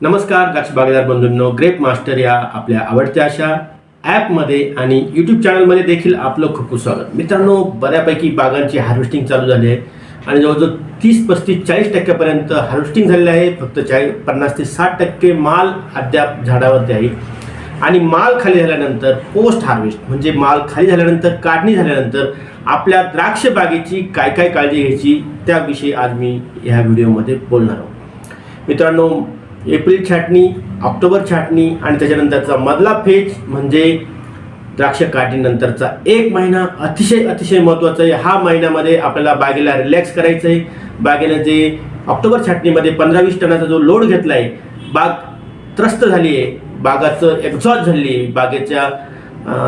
नमस्कार द्राक्ष बागेदार बंधूंनो grep master या आपल्या आवडत्या अशा ॲपमध्ये आणि यूट्यूब चॅनलमध्ये देखील आपलं खूप खूप स्वागत. मित्रांनो बऱ्यापैकी बागांची हार्वेस्टिंग चालू झाली आहे आणि जवळजवळ तीस पस्तीस चाळीस टक्क्यापर्यंत हार्वेस्टिंग झालेलं आहे. फक्त चाळीस पन्नास ते साठ टक्के माल अद्याप झाडावरती आहे. आणि माल खाली झाल्यानंतर पोस्ट हार्वेस्ट म्हणजे माल खाली झाल्यानंतर काढणी झाल्यानंतर आपल्या द्राक्ष बागेची काय काय काळजी घ्यायची त्याविषयी आज मी ह्या व्हिडिओमध्ये बोलणार आहोत. मित्रांनो एप्रिल छाटणी ऑक्टोबर छाटणी आणि त्याच्यानंतरचा मधला फेज म्हणजे द्राक्ष काढणीनंतरचा एक महिना अतिशय अतिशय महत्त्वाचा आहे. हा महिन्यामध्ये आपल्याला बागेला रिलॅक्स करायचं आहे बागेला जे ऑक्टोबर छाटणीमध्ये पंधरा वीस टनाचा जो लोड घेतला आहे बाग त्रस्त झाली आहे बागाचं एक्झॉस्ट झाली आहे बागेच्या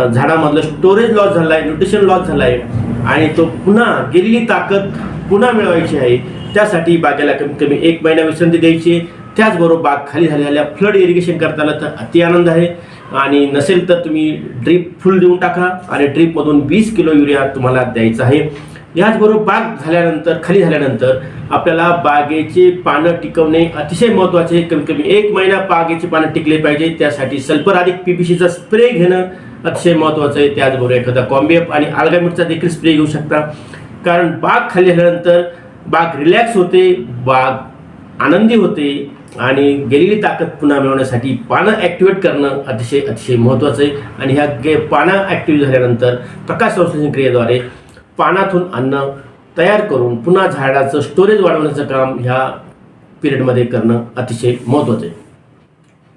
झाडामधलं स्टोरेज लॉस झाला आहे न्यूट्रिशन लॉस झाला आहे आणि तो पुन्हा गेलेली ताकद पुन्हा मिळवायची आहे. त्यासाठी बागेला कमीत कमी एक महिना विश्रांती द्यायची. आहे. त्याचबरोबर बाग खाली झालेल्या फ्लड इरिगेशन करताना तर अति आनंद आहे. आणि नसेल तर तुम्ही ड्रीप फुल देऊन टाका आणि ड्रीपमधून वीस किलो युरिया तुम्हाला द्यायचा आहे. याचबरोबर बाग झाल्यानंतर खाली झाल्यानंतर आपल्याला बागेचे पानं टिकवणे अतिशय महत्त्वाचे आहे. कमीत कमी एक महिना बागेचे पानं टिकले पाहिजे. त्यासाठी सल्फर अधिक पीपीसीचा स्प्रे घेणं अतिशय महत्त्वाचं आहे. त्याचबरोबर एखादा कॉम्बिअप आणि आल्गामिटचा देखील स्प्रे घेऊ शकता. कारण बाग खाली झाल्यानंतर बाग रिलॅक्स होते बाग आनंदी होते आणि गेलेली ताकद पुन्हा मिळवण्यासाठी पानं ॲक्टिवेट करणं अतिशय अतिशय महत्त्वाचं आहे. आणि ह्या गे पानं ॲक्टिव्ह झाल्यानंतर प्रकाश संश्लेषण क्रियेद्वारे पानातून अन्न तयार करून पुन्हा झाडाचं स्टोरेज वाढवण्याचं काम ह्या पिरियडमध्ये करणं अतिशय महत्त्वाचं आहे.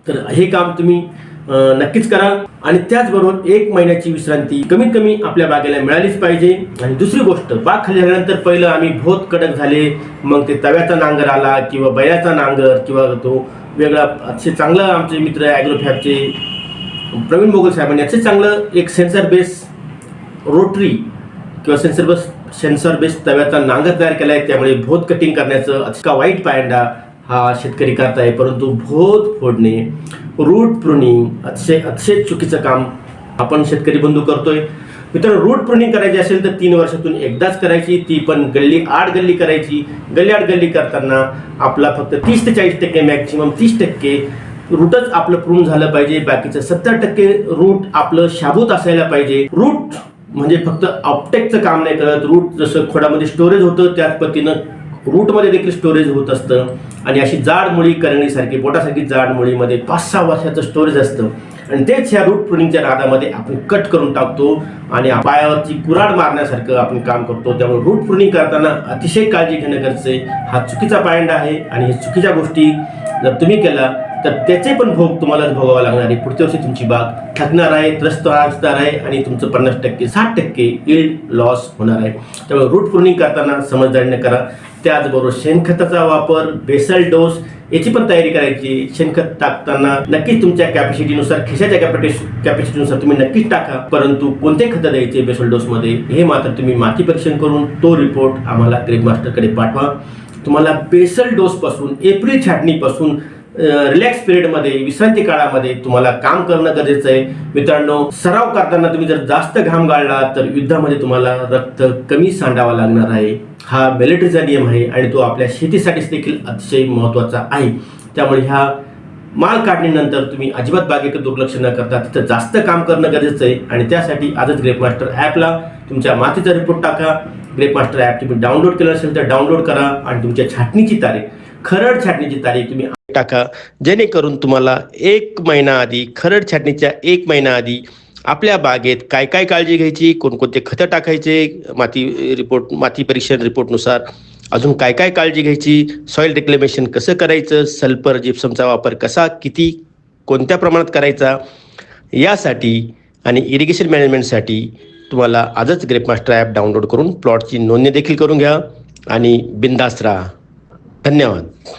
तर हे काम तुम्ही नक्कीच करा. आणि त्याचबरोबर एक महिन्याची विश्रांती कमीत कमी आपल्या बागेला मिळालीच पाहिजे. आणि दुसरी गोष्ट बाग खाली झाल्यानंतर पहिलं आम्ही भोत कडक झाले. मग ते तव्याचा नांगर आला किंवा बैलाचा नांगर किंवा तो वेगळा अतिशय चांगलं आमचे मित्र ॲग्रोफॅबचे प्रवीण मोगल साहेबांनी अतिशय चांगलं एक सेन्सर बेस रोटरी किंवा सेन्सर बेस सेन्सर बेस तव्याचा नांगर तयार केला आहे त्यामुळे भोत कटिंग करण्याचं अतिका वाईट पायंडा हा शेतकरी करताय परंतु भोत फोडणे रूट प्रुनिंग अतिशय अतिशय चुकीचं काम आपण शेतकरी बंधू करतोय. मित्रांनो रूट प्रुनिंग करायची असेल तर तीन वर्षातून एकदाच करायची ती पण गल्ली आड गल्ली करायची. गल्ली आड गल्ली करताना आपला फक्त तीस ते चाळीस टक्के मॅक्झिमम तीस टक्के रूटच आपलं प्रून झालं पाहिजे. बाकीचं सत्तर टक्के रूट आपलं शाबूत असायला पाहिजे. रूट म्हणजे फक्त ऑप्टेकचं काम नाही करत रूट जसं खोडामध्ये स्टोरेज होतं त्याच पद्धतीनं रूटमध्ये देखील स्टोरेज होत असतं. आणि अशी जाड मुळी करंगीसारखी बोटासारखी जाड मुळीमध्ये पाच सहा वर्षाचं स्टोरेज असतं. आणि तेच ह्या रूट प्रुनिंगच्या रागामध्ये आपण कट करून टाकतो. आणि पायावरची कुराड मारण्यासारखं आपण काम करतो. त्यामुळे रूट प्रुनिंग करताना अतिशय काळजी घेणं गरजेचं आहे हा चुकीचा पायंडा आहे आणि हे चुकीच्या गोष्टी जर तुम्ही केला तर त्याचे पण भोग तुम्हालाच भोगावा लागणार आहे. पुढच्या वर्षी तुमची बाग थकणार आहे त्रस्त असणार आहे आणि तुमचं पन्नास टक्के साठ टक्के इल्ड लॉस होणार आहे. त्यामुळे रूट प्रुनिंग करताना समजदारीने करा. त्याचबरोबर शेणखताचा वापर बेसल डोस याची पण तयारी करायची. शेणखत टाकताना नक्कीच तुमच्या कॅपॅसिटीनुसार खिशाच्या कॅपॅसिटी कॅपॅसिटीनुसार तुम्ही नक्कीच टाका. परंतु कोणते खतं द्यायचे बेसल डोसमध्ये हे मात्र तुम्ही माती परीक्षण करून तो रिपोर्ट आम्हाला ग्रेड मास्टरकडे पाठवा. तुम्हाला बेसल डोसपासून एप्रिल छाटणीपासून रिलॅक्स पिरियडमध्ये विश्रांती काळामध्ये तुम्हाला काम करणं गरजेचं आहे. मित्रांनो सराव करताना तुम्ही जर जास्त घाम गाळला तर युद्धामध्ये तुम्हाला रक्त कमी सांडावा लागणार आहे. हा मिलिटरीचा नियम आहे आणि तो आपल्या शेतीसाठीच देखील अतिशय महत्त्वाचा आहे. त्यामुळे ह्या माल काढणीनंतर तुम्ही अजिबात बागेकडे दुर्लक्ष न करता तिथं जास्त काम करणं गरजेचं आहे. आणि त्यासाठी आजच ग्रेपमास्टर ॲपला तुमच्या मातीचा रिपोर्ट टाका. ग्रेपमास्टर ॲप तुम्ही डाउनलोड केलं असेल तर डाउनलोड करा आणि तुमच्या छाटणीची तारीख खरड छाटणीची तारीख तुम्ही टाका. जेणेकरून तुम्हाला एक महिना आधी खरड छाटणीच्या एक महिना आधी आपल्या बागेत काय काय काळजी घ्यायची कोणकोणते खतं टाकायचे माती रिपोर्ट माती परीक्षण रिपोर्टनुसार अजून काय काय काळजी घ्यायची सॉईल रिक्लेमेशन कसं करायचं सल्फर जिप्समचा वापर कसा किती कोणत्या प्रमाणात करायचा यासाठी आणि इरिगेशन मॅनेजमेंटसाठी तुम्हाला आजच ग्रेपमास्टर ॲप डाउनलोड करून प्लॉटची नोंदणी देखील करून घ्या. आणि बिंदास्त राहा. धन्यवाद.